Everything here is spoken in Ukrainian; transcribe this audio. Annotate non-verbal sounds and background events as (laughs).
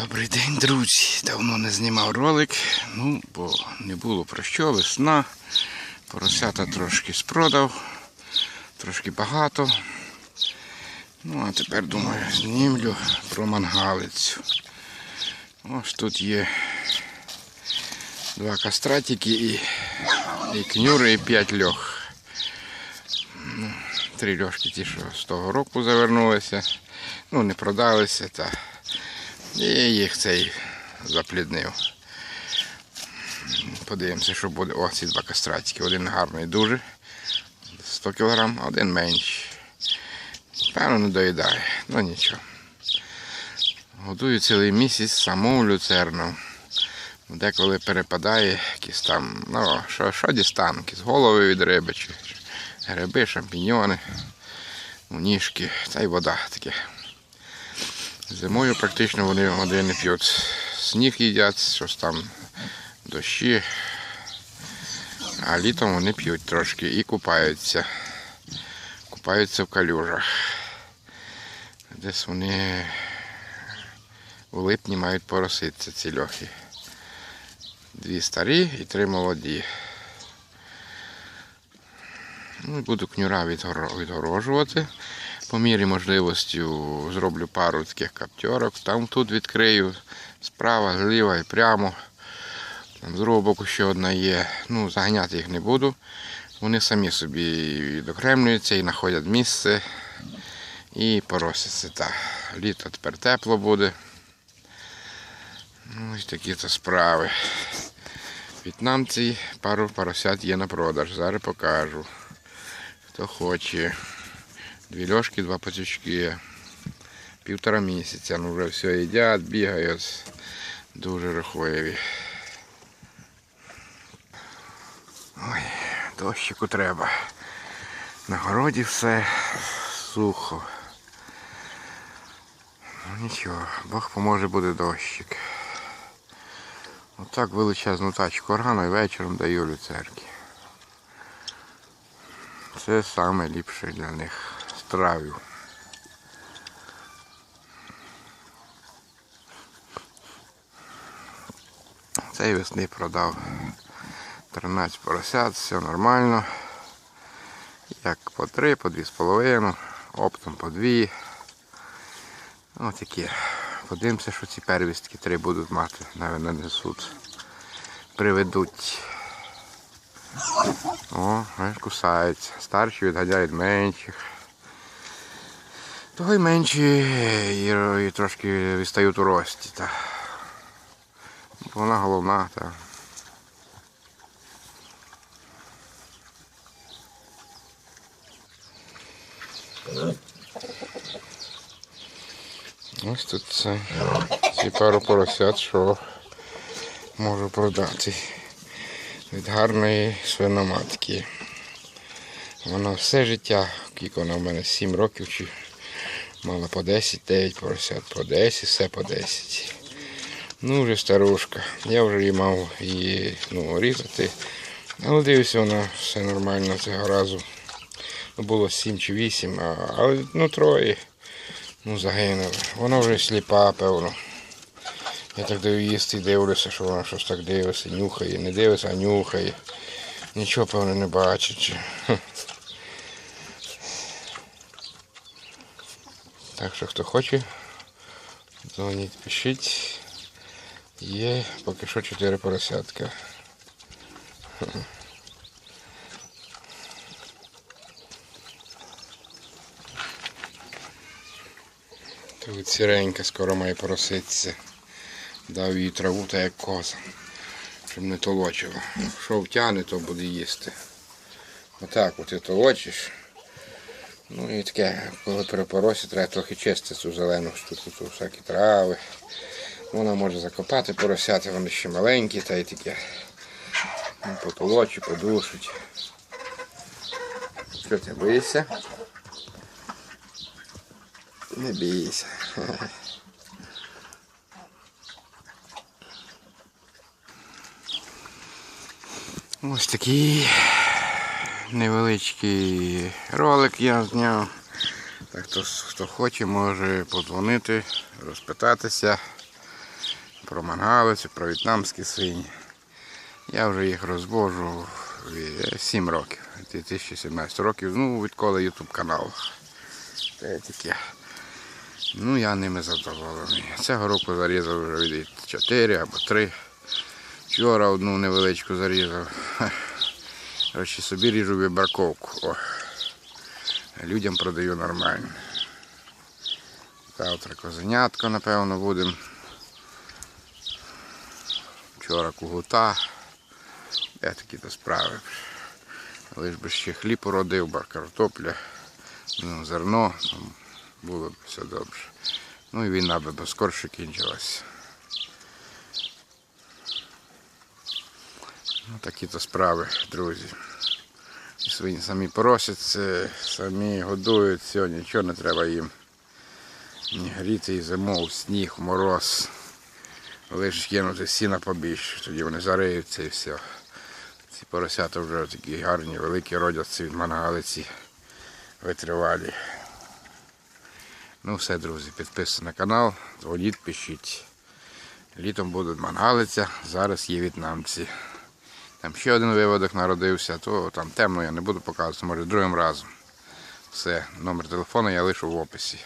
Добрий день, друзі. Давно не знімав ролик, ну, бо не було про що, весна. Поросята трошки спродав, трошки багато. Ну, а тепер думаю, знімлю про мангалицю. Ось тут є два кастратики і, і кнюри, і п'ять льох. Ну, три льошки ті, що з того року завернулися. Ну, не продалися, та і їх цей запліднив. Подивимося, що буде. О, ці два кастратики. Один гарний дуже. 100 кг, один менший. Певно не доїдає, ну нічого. Годую цілий місяць саму люцерну. Деколи перепадає якісь там, ну, що, що дістану, якісь голови від риби, чи гриби, шампіньони, ніжки, та й вода таке. Зимою практично вони води п'ють. Сніг їдять, щось там дощі. А літом вони п'ють трошки і купаються. Купаються в калюжах. Десь вони у липні мають пороситися ці льохи. Дві старі і три молоді. Ну, буду кнюра відгоро- відгорожувати. По мірі можливості зроблю пару таких каптерок. Там тут відкрию справа, зліва і прямо. Там з другого боку ще одна є. Ну, заганяти їх не буду. Вони самі собі відокремлюються і знаходять місце і поросяться. Так. Літо тепер тепло буде. Ну, ось такі то справи. В'єтнамці пару поросят є на продаж. Зараз покажу. Хто хоче. Дві льошки, два пацючки. Півтора місяця. Ну вже все їдять, бігають. Дуже рахуєві. Ой, дощику треба. На городі все сухо. Ну нічого, Бог поможе буде дощик. Отак величезну тачку рано і вечором даю люцерки. Це саме ліпше для них стравів. Цей весни продав 13 поросят, все нормально. Як по 3, по 2,5, оптом по 2. Ось такі. Подивимося, що ці первістки три будуть мати, навіть нанесуть. Приведуть. О, аж кусаються. Старші відганяють менших. Того й менші і, і трошки відстають у рості. Та. Вона головна. Та. Ось тут це. Ці пару поросят, що можу продати від гарної свиноматки. Вона все життя, скільки вона в мене 7 років чи мала по 10, 9 поросят, по 10, все по 10. Ну вже старушка. Я вже її мав її ну, різати. Але дивлюся, вона все нормально цього разу. Ну, було 7 чи 8, а, але ну троє. Ну, загинули. Вона вже сліпа, певно. Я так даю їсти дивлюся, що вона щось так дивиться, нюхає, не дивиться, а нюхає. Нічого, певно, не бачить. чи. Хм. Так що хто хоче, дзвоніть, пишіть. Є поки що 4 поросятка. Тут сіренька скоро має пороситися. Дав їй траву та як коза, щоб не толочило. Що втягне, то буде їсти. Отак от ти толочиш. Ну і таке, коли перепоросі, треба трохи чистити цю зелену штуку, тут всякі трави. Вона може закопати поросяти, вони ще маленькі, та й таке. Ну, потолочить, подушить. Що ти боїшся? Не бійся. (laughs) Ось такий невеличкий ролик я зняв. Так хто, хто хоче, може подзвонити, розпитатися. про мангалицю, про в'єтнамські свині. Я вже їх розвожу 7 років, 2017 років, ну, відколи YouTube канал. Це таке. Ну, я ними задоволений. Цього року зарізав вже від 4 або 3. Вчора одну невеличку зарізав. Коротше, собі ріжу вибраковку. О. Людям продаю нормально. Завтра козенятко, напевно, будемо. Вчора кугута. Я такі то справи. Лиш би ще хліб уродив, бар картопля, ну, зерно, було б все добре. Ну і війна би скорше кінчилась. Ну, такі то справи, друзі. І Свині самі просяться, самі годуються, нічого не треба їм. Ні гріти і зимов, сніг, мороз. Лише кинути сіна побільше, тоді вони зариються і все. Ці поросята вже такі гарні, великі родяться від мангалиці витривалі. Ну все, друзі, підписуйтесь на канал, дзвоніть, пишіть. Літом будуть мангалиця, зараз є в'єтнамці. Там ще один виводок народився, то там темно я не буду показувати, може другим разом. Все, номер телефону я лишу в описі.